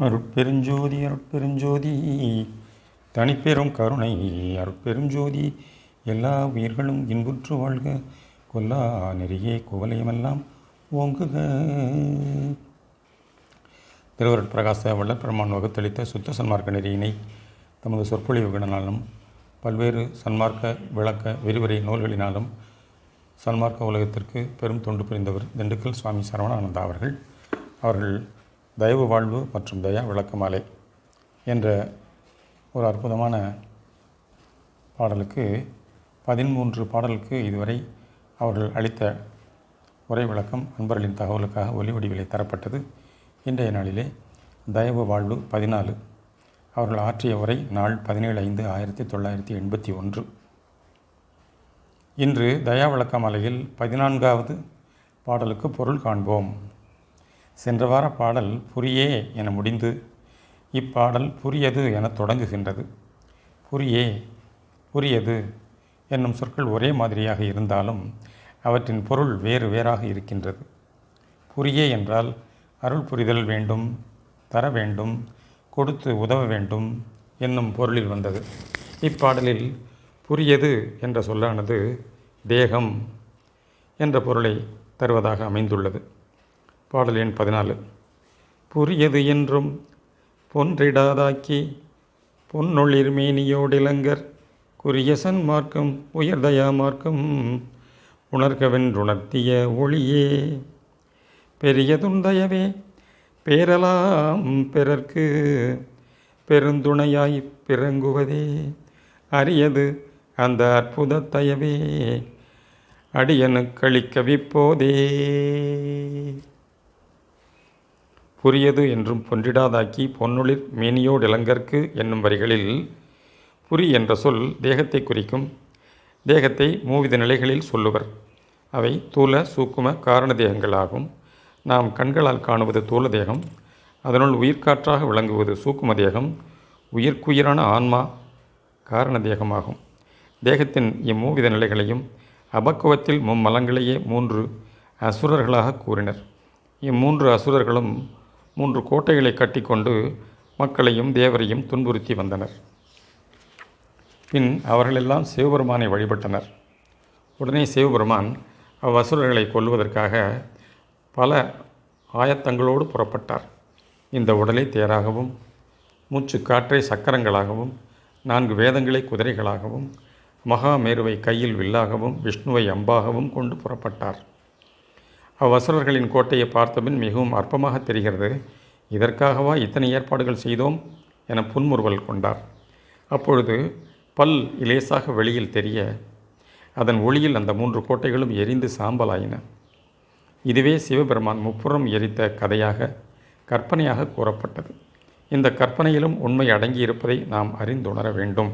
அருட்பெருஞ்சோதி அருட்பெருஞ்சோதி தனிப்பெரும் கருணை. அருட்பெருஞ்சோதி எல்லா உயிர்களும் இன்புற்று வாழ்க. கொல்லா நெறியே குவலயமெல்லாம் ஓங்குக. திருவருட் பிரகாச வல்லப்பெருமான் வகுத்தளித்த சுத்த சன்மார்க்க நெறியினை தமது சொற்பொழிவுகளினாலும் பல்வேறு சன்மார்க்க விளக்க விரிவுரை நூல்களினாலும் சன்மார்க்க உலகத்திற்கு பெரும் தொண்டு புரிந்தவர் திண்டுக்கல் சுவாமி சரவணானந்தா அவர்கள். அவர்கள் தயவு வாழ்வு மற்றும் தயா விளக்கமாலை என்ற ஒரு அற்புதமான பாடலுக்கு பதிமூன்று பாடலுக்கு இதுவரை அவர்கள் அளித்த உரை விளக்கம் அன்பர்களின் தகவலுக்காக ஒலி வடிவிலே தரப்பட்டது. இன்றைய நாளிலே தயவு வாழ்வு பதினாலு. அவர்கள் ஆற்றிய உரை நாள் பதினேழு ஐந்து ஆயிரத்தி தொள்ளாயிரத்தி எண்பத்தி ஒன்று. இன்று தயா விளக்கமாலையில் பதினான்காவது பாடலுக்கு பொருள் காண்போம். சென்ற வார பாடல் புரியே என முடிந்து இப்பாடல் புரியது என தொடங்குகின்றது. புரியே புரியது என்னும் சொற்கள் ஒரே மாதிரியாக இருந்தாலும் அவற்றின் பொருள் வேறு வேறாக இருக்கின்றது. புரியே என்றால் அருள் புரிதல் வேண்டும் தர வேண்டும் கொடுத்து உதவ வேண்டும் என்னும் பொருளில் வந்தது. இப்பாடலில் புரியது என்ற சொல்லானது தேகம் என்ற பொருளை தருவதாக அமைந்துள்ளது. பாடல் எண் பதினாலு. புரியது என்றும் பொன்றிடாதாக்கி பொன்னொளிர் மேனியோடிலங்கர் குரியசன் மார்க்கம் உயர்தயா மார்க்கம் உணர்கவென்றுணர்த்திய ஒளியே. பெரியதுந்தயவே பேரலாம் பிறர்க்கு பெருந்துணையாய் பிறங்குவதே. அரியது அந்த அற்புதத்தயவே அடியனுக்களிக்கவிப்போதே. புரியது என்றும் பொன்றிடாதாக்கி பொன்னுளிர் மேனியோடிலங்கற்கு என்னும் வரிகளில் புரி என்ற சொல் தேகத்தை குறிக்கும். தேகத்தை மூவித நிலைகளில் சொல்லுவர். அவை தூல சூக்கும காரண தேகங்களாகும் நாம் கண்களால் காணுவது தூல தேகம் அதனுள் உயிர்காற்றாக விளங்குவது சூக்கும தேகம் உயிர்க்குயிரான ஆன்மா காரண தேகமாகும் தேகத்தின் இம்மூவித நிலைகளையும் அபக்குவத்தில் மும்மலங்களையே மூன்று அசுரர்களாக கூறினர். இம்மூன்று அசுரர்களும் மூன்று கோட்டைகளை கட்டிக்கொண்டு மக்களையும் தேவரையும் துன்புறுத்தி வந்தனர். பின் அவர்களெல்லாம் சிவபெருமானை வழிபட்டனர். உடனே சிவபெருமான் அவ்வசுரர்களை கொல்வதற்காக பல ஆயத்தங்களோடு புறப்பட்டார். இந்த உடலை தேராகவும் மூச்சு காற்றை சக்கரங்களாகவும் நான்கு வேதங்களை குதிரைகளாகவும் மகாமேருவை கையில் வில்லாகவும் விஷ்ணுவை அம்பாகவும் கொண்டு புறப்பட்டார். அவ்வசுரர்களின் கோட்டையை பார்த்தபின் மிகவும் அற்பமாக தெரிகிறது. இதற்காகவா இத்தனை ஏற்பாடுகள் செய்தோம்? என புன்முறுவல் கொண்டார். அப்பொழுது பல் இலேசாக வெளியில் தெரிய அதன் ஒளியில் அந்த மூன்று கோட்டைகளும் எரிந்து சாம்பலாயின. இதுவே சிவபெருமான் முப்புறம் எரித்த கதையாக கற்பனையாக கூறப்பட்டது. இந்த கற்பனையிலும் உண்மை அடங்கியிருப்பதை நாம் அறிந்துணர வேண்டும்.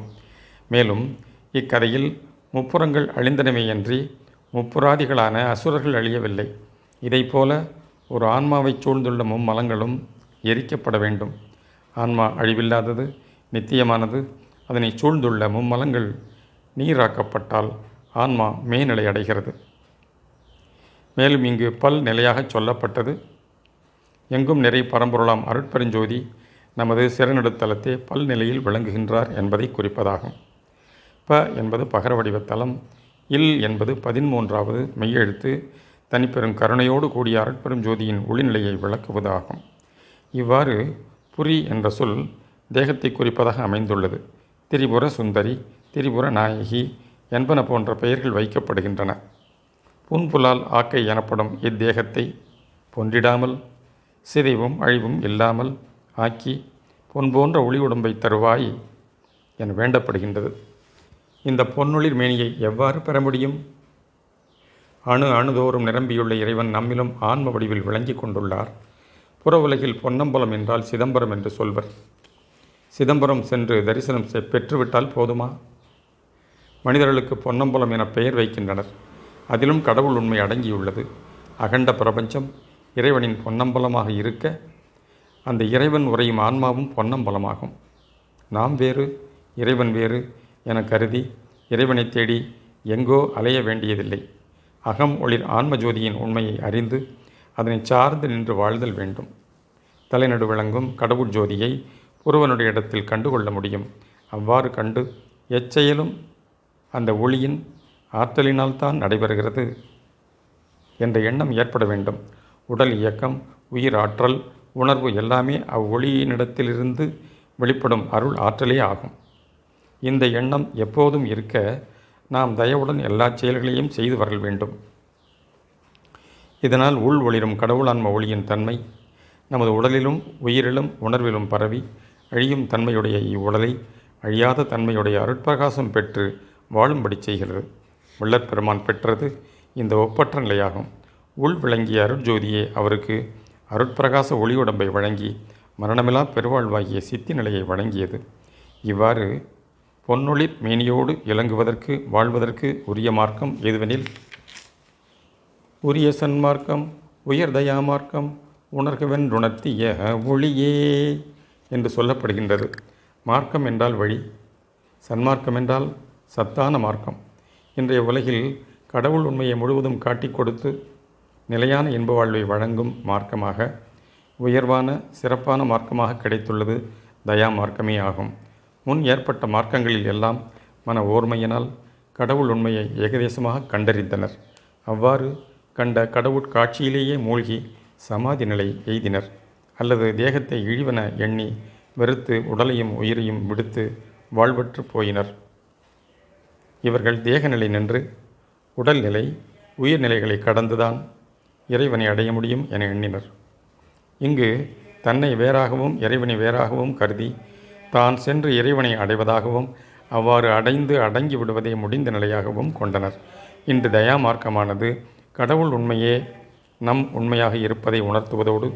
மேலும் இக்கதையில் முப்புறங்கள் அழிந்தனமேயன்றி முப்புராதிகளான அசுரர்கள் அழியவில்லை. இதைப்போல ஒரு ஆன்மாவைச் சூழ்ந்துள்ள மும்மலங்களும் எரிக்கப்பட வேண்டும். ஆன்மா அழிவில்லாதது நித்தியமானது. அதனை சூழ்ந்துள்ள மும்மலங்கள் நீராக்கப்பட்டால் ஆன்மா மேல்நிலை அடைகிறது. மேலும் இங்கு பல் நிலையாக சொல்லப்பட்டது. எங்கும் நிறை பரம்பொருளாம் அருட்பெருஞ்சோதி நமது சிறநடுத்தலத்தே பல் நிலையில் விளங்குகின்றார் என்பதை குறிப்பதாகும். ப என்பது பகர வடிவத்தலம் இல் என்பது பதிமூன்றாவது மெய்யெழுத்து தனிப்பெரும் கருணையோடு கூடிய அரட்பெரும் ஜோதியின் ஒளிநிலையை விளக்குவதாகும். இவ்வாறு புரி என்ற சொல் தேகத்தை குறிப்பதாக அமைந்துள்ளது. திரிபுர சுந்தரி திரிபுர நாயகி என்பன போன்ற பெயர்கள் வைக்கப்படுகின்றன. புன்புலால் ஆக்கை எனப்படும் இத்தேகத்தை பொன்றிடாமல் சிதைவும் அழிவும் இல்லாமல் ஆக்கி பொன் போன்ற ஒளி உடம்பை தருவாய் என வேண்டப்படுகின்றது. இந்த பொன்னொளிர் மேனியை எவ்வாறு பெற முடியும்? அணு அணுதோறும் நிரம்பியுள்ள இறைவன் நம்மிலும் ஆன்ம வடிவில் விளங்கி கொண்டுள்ளார். புற உலகில் பொன்னம்பலம் என்றால் சிதம்பரம் என்று சொல்வர். சிதம்பரம் சென்று தரிசனம் பெற்றுவிட்டால் போதுமா? மனிதர்களுக்கு பொன்னம்பலம் என பெயர் வைக்கின்றனர். அதிலும் கடவுள் உண்மை அடங்கியுள்ளது. அகண்ட பிரபஞ்சம் இறைவனின் பொன்னம்பலமாக இருக்க அந்த இறைவன் உரையும் ஆன்மாவும் பொன்னம்பலமாகும். நாம் வேறு இறைவன் வேறு என கருதி இறைவனை தேடி எங்கோ அலைய வேண்டியதில்லை. அகம் ஒளிர் ஆன்ம ஜோதியின் உண்மையை அறிந்து அதனை சார்ந்து நின்று வாழ்தல் வேண்டும். தலைநடு விளங்கும் கடவுள் ஜோதியை ஒருவனுடைய இடத்தில் கண்டுகொள்ள முடியும். அவ்வாறு கண்டு எச்செயலும் அந்த ஒளியின் ஆற்றலினால்தான் நடைபெறுகிறது என்ற எண்ணம் ஏற்பட வேண்டும். உடல் இயக்கம் உயிர் ஆற்றல் உணர்வு எல்லாமே அவ்வொளியினிடத்திலிருந்து வெளிப்படும் அருள் ஆற்றலே ஆகும். இந்த எண்ணம் எப்போதும் இருக்க நாம் தயவுடன் எல்லா செயல்களையும் செய்து வரல் வேண்டும். இதனால் உள் ஒளிரும் கடவுளான்ம ஒளியின் தன்மை நமது உடலிலும் உயிரிலும் உணர்விலும் பரவி அழியும் தன்மையுடைய இவ்வுடலை அழியாத தன்மையுடைய அருட்பிரகாசம் பெற்று வாழும்படி செய்கிறது. வள்ளற் பெருமான் பெற்றது இந்த ஒப்பற்ற நிலையாகும். உள் விளங்கிய அருட்ஜோதியே அவருக்கு அருட்பிரகாச ஒளியுடம்பை வழங்கி மரணமிலா பெருவாழ்வாகிய சித்தி நிலையை வழங்கியது. இவ்வாறு பொன்னொளிர் மேனியோடு இலங்குவதற்கு வாழ்வதற்கு உரிய மார்க்கம் எதுவெனில்? உரிய சன்மார்க்கம் உயர்தயா மார்க்கம் உணர்கவென்றுணர்த்திய ஒளியே என்று சொல்லப்படுகின்றது. மார்க்கம் என்றால் வழி சன்மார்க்கம் என்றால் சத்தான மார்க்கம். இன்றைய உலகில் கடவுள் உண்மையை முழுவதும் காட்டிக் கொடுத்து நிலையான இன்ப வாழ்வை வழங்கும் மார்க்கமாக உயர்வான சிறப்பான மார்க்கமாக கிடைத்துள்ளது தயா மார்க்கமே ஆகும். முன் ஏற்பட்ட மார்க்கங்களில் எல்லாம் மன ஓர்மையினால் கடவுள் உண்மையை ஏகதேசமாக கண்டறிந்தனர். அவ்வாறு கண்ட கடவுட்காட்சியிலேயே மூழ்கி சமாதி நிலை எய்தினர். அல்லது தேகத்தை இழிவென எண்ணி வெறுத்து உடலையும் உயிரையும் விடுத்து வாழ்வற்று போயினர். இவர்கள் தேகநிலை நின்று உடல்நிலை உயிர்நிலைகளை கடந்துதான் இறைவனை அடைய முடியும் என எண்ணினர். இங்கு தன்னை வேறாகவும் இறைவனை வேறாகவும் கருதி தான் சென்று இறைவனை அடைவதாகவும் அவ்வாறு அடைந்து அடங்கி விடுவதே முடிந்த நிலையாகவும் கொண்டனர். இன்று தயா மார்க்கமானது கடவுள் உண்மையே நம் உண்மையாக இருப்பதை உணர்த்துவதோடு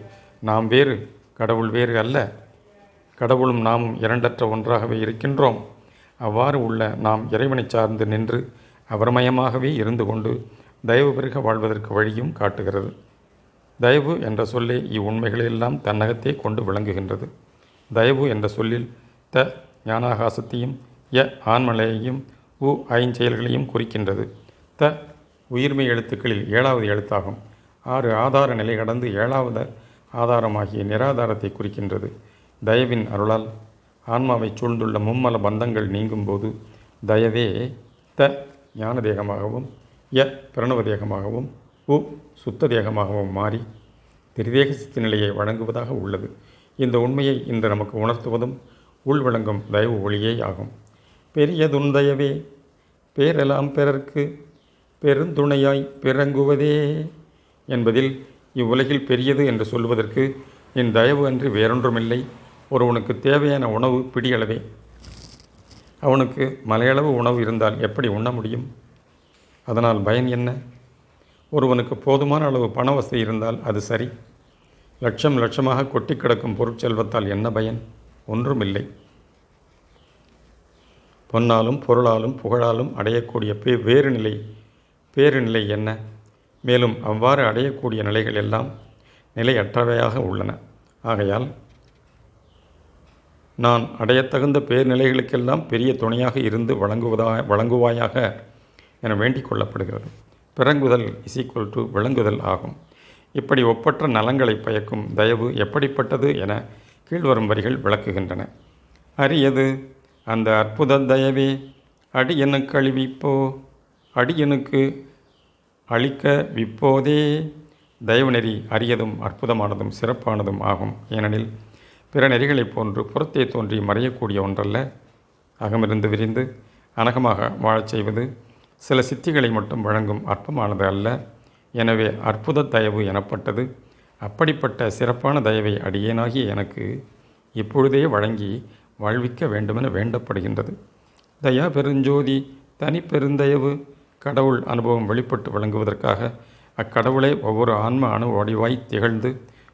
நாம் வேறு கடவுள் வேறு அல்ல. கடவுளும் நாமும் இரண்டற்ற ஒன்றாகவே இருக்கின்றோம். அவ்வாறு உள்ள நாம் இறைவனை சார்ந்து நின்று அவர்மயமாகவே இருந்து கொண்டு தயவு பெருக வாழ்வதற்கு வழியும் காட்டுகிறது. தயவு என்ற சொல்லே இவ்வுண்மைகளையெல்லாம் தன்னகத்தே கொண்டு விளங்குகின்றது. தயவு என்ற சொல்லில் த ஞானாகாசத்தையும் ய ஆன்மலையையும் உ ஐஞ்செயல்களையும் குறிக்கின்றது. த உயிர்மை எழுத்துக்களில் ஏழாவது எழுத்தாகும். ஆறு ஆதார நிலை கடந்து ஏழாவது ஆதாரமாகிய நிராதாரத்தை குறிக்கின்றது. தயவின் அருளால் ஆன்மாவை சூழ்ந்துள்ள மும்மல பந்தங்கள் நீங்கும்போது தயவே த ஞான தேகமாகவும் ய பிரணவ தேகமாகவும் உ சுத்த தேகமாகவும் மாறி திரிதேக சித்த நிலையை வழங்குவதாக உள்ளது. இந்த உண்மையை இன்று நமக்கு உணர்த்துவதும் உள் விளங்கும் தயவு ஒளியே ஆகும். பெரியதுந்தயவே பேரெல்லாம் பிறர்க்கு பெருந்துணையாய் பிறங்குவதே என்பதில் இவ்வுலகில் பெரியது என்று சொல்வதற்கு என் தயவு அன்றி வேறொன்றுமில்லை. ஒருவனுக்கு தேவையான உணவு பிடியளவே. அவனுக்கு மலையளவு உணவு இருந்தால் எப்படி உண்ண முடியும்? அதனால் பயன் என்ன? ஒருவனுக்கு போதுமான அளவு பண வசதி இருந்தால் அது சரி. லட்சம் லட்சமாக கொட்டி கிடக்கும் பொருட்செல்வத்தால் என்ன பயன்? ஒன்றுமில்லை. பொன்னாலும் பொருளாலும் புகழாலும் அடையக்கூடிய பே வேறு நிலை வேறு நிலை என்ன? மேலும் அவ்வாறு அடையக்கூடிய நிலைகள் எல்லாம் நிலையற்றவையாக உள்ளன. ஆகையால் நான் அடையத்தகுந்த பேர்நிலைகளுக்கெல்லாம் பெரிய துணையாக இருந்து வழங்குவதா வழங்குவாயாக என வேண்டிக் கொள்ளப்படுகிறது. பிறங்குதல் இஸ் ஈக்குவல் டு விளங்குதல் ஆகும். இப்படி ஒப்பற்ற நலங்களை பயக்கும் தயவு எப்படிப்பட்டது என கீழ்வரும் வரிகள் விளக்குகின்றன. அரியது அந்த அற்புத தயவே அடியனுக்கு அழிவிப்போ அடியனுக்கு அழிக்க விப்போதே. தயவுநெறி அரியதும் அற்புதமானதும் சிறப்பானதும் ஆகும். ஏனெனில் பிற நெறிகளைப் போன்று புறத்தே தோன்றி மறையக்கூடிய ஒன்றல்ல. அகமிருந்து விரிந்து அனகமாக வாழச் செய்வது சில சித்திகளை மட்டும் வழங்கும் அற்பமானது அல்ல. எனவே அற்புத தயவு எனப்பட்டது. அப்படிப்பட்ட சிறப்பான தயவை அடியேனாகி எனக்கு இப்பொழுதே வழங்கி வாழ்விக்க வேண்டுமென வேண்டப்படுகின்றது. தயா பெருஞ்சோதி தனி பெருந்தயவு கடவுள் அனுபவம் வெளிப்பட்டு வழங்குவதற்காக அக்கடவுளே ஒவ்வொரு ஆன்ம அணு வடிவாய் திகழ்ந்து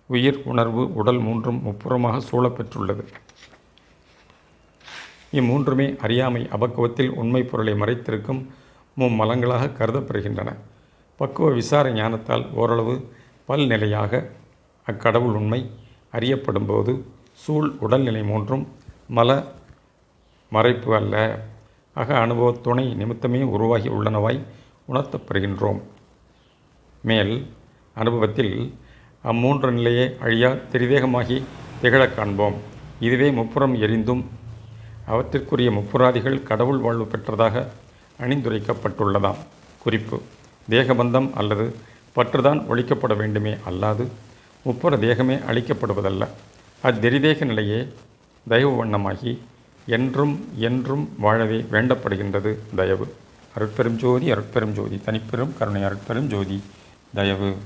உயிர் உணர்வு உடல் மூன்றும் முப்புறமாக சூழப்பெற்றுள்ளது. இம்மூன்றுமே அறியாமை அபக்குவத்தில் உண்மை பொருளை மறைத்திருக்கும் மும்மலங்களாக கருதப்படுகின்றன. பக்குவ விசார ஞானத்தால் ஓரளவு பல்நிலையாக அக்கடவுள் உண்மை அறியப்படும்போது சூழ் உடல்நிலை மூன்றும் மல மறைப்பு அல்ல. அக அனுபவ துணை நிமித்தமே உருவாகி உள்ளனவாய் உணர்த்தப்படுகின்றோம். மேல் அனுபவத்தில் அம்மூன்று நிலையே அழியா திரிவேகமாகி திகழக் காண்போம். இதுவே முப்புறம் எரிந்தும் அவற்றிற்குரிய முப்புராதிகள் கடவுள் வாழ்வு பெற்றதாக அணிந்துரைக்கப்பட்டுள்ளதாம். குறிப்பு தேகபந்தம் அல்லது பற்றுதான் ஒழிக்கப்பட வேண்டுமே அல்லாது முப்புற தேகமே அழிக்கப்படுவதல்ல. அத்திரிதேக நிலையே தயவு வண்ணமாகி என்றும் என்றும் வாழவே வேண்டப்படுகின்றது தயவு. அருட்பெரும் ஜோதி அருட்பெரும் ஜோதி தனிப்பெரும் கருணை அருட்பெரும் ஜோதி தயவு.